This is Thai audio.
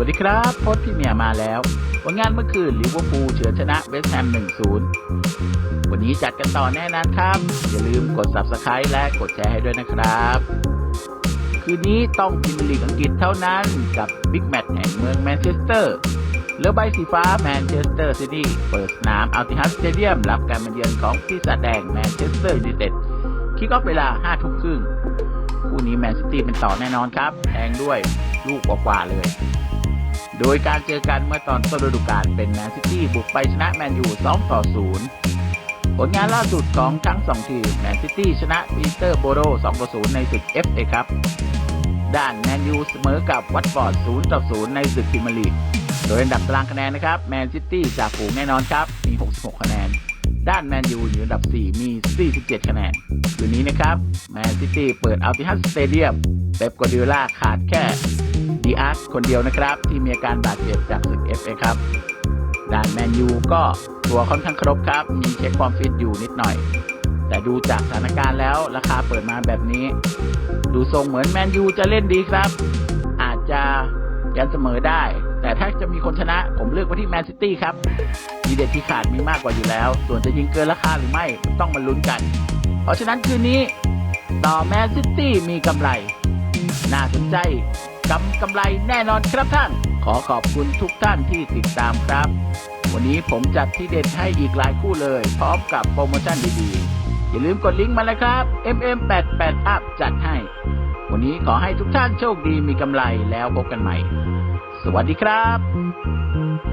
วัสดีครับโพสต์พี่เมียมาแล้วผลงานเมื่อคืนลิเวอร์พูลเฉือนชนะเวสต์แฮม 1-0 วันนี้จัดกันต่อแน่นอนครับ อย่าลืมกด Subscribe และกดแชร์ให้ด้วยนะครับ คืนนี้ต้องพิมลีกอังกฤษเท่านั้นกับบิ๊กแมตช์แห่งเมืองแมนเชสเตอร์เรือใบสีฟ้าแมนเชสเตอร์ซิตี้เปิดสนามอัลติฮัสสเตเดียมรับการมาเยือนของปีศาจแดงแมนเชสเตอร์ยูไนเต็ดคิกออฟเวลา5ทุ่มครึ่งคู่นี้แมนซิตี้เป็นต่อแน่นอนครับแทงด้วยลูกกว่าๆเลย โดยการเจอกันเมื่อตอนต้นฤดูกาลเป็นแมนซิตี้บุกไปชนะแมนยู 2 ต่อ 0 ผลงานล่าสุดของทั้ง 2 ทีมแมนซิตี้ชนะปีเตอร์โบโร 2 ต่อ 0 ในศึก FA ครับ ด้านแมนยูเสมอกับวัตฟอร์ด 0 ต่อ 0 ในศึกพรีเมียร์ลีก โดยอันดับตารางคะแนนนะครับแมนซิตี้จากฝูงแน่นอนครับ มี 66 คะแนน ด้านแมนยูอยู่อันดับ 4 มี 47 คะแนน คืนนี้นะครับแมนซิตี้เปิดอัลติฮัสสเตเดียมเป๊ปกวาร์ดิโอลาขาดแค่ ดีอาร์สคนเดียวนะครับ ที่มีอาการบาดเจ็บจากศึก FA ครับด้านแมนยูก็ตัวค่อนข้างครบครับ มีเช็คความฟิตอยู่นิดหน่อย แต่ดูจากสถานการณ์แล้วราคาเปิดมาแบบนี้ ดูทรงเหมือนแมนยูจะเล่นดีครับ อาจจะยันเสมอได้ แต่ถ้าจะมีคนชนะผมเลือกไปที่แมนซิตี้ครับทีเด็ดที่ขาดมีมากกว่าอยู่แล้ว ส่วนจะยิงเกินราคาหรือไม่ต้องมาลุ้นกัน เพราะฉะนั้นคืนนี้ต่อแมนซิตี้มีกำไร น่าสนใจ กำกำไรแน่นอนครับท่าน ขอขอบคุณทุกท่านที่ติดตามครับ วันนี้ผมจัดที่เด็ดให้อีกหลายคู่เลย พร้อมกับโปรโมชั่นดีๆ อย่าลืมกดลิงก์มาเลยครับ MM88 Up จัดให้ วันนี้ขอให้ทุกท่านโชคดีมีกำไรแล้วพบกันใหม่ สวัสดีครับ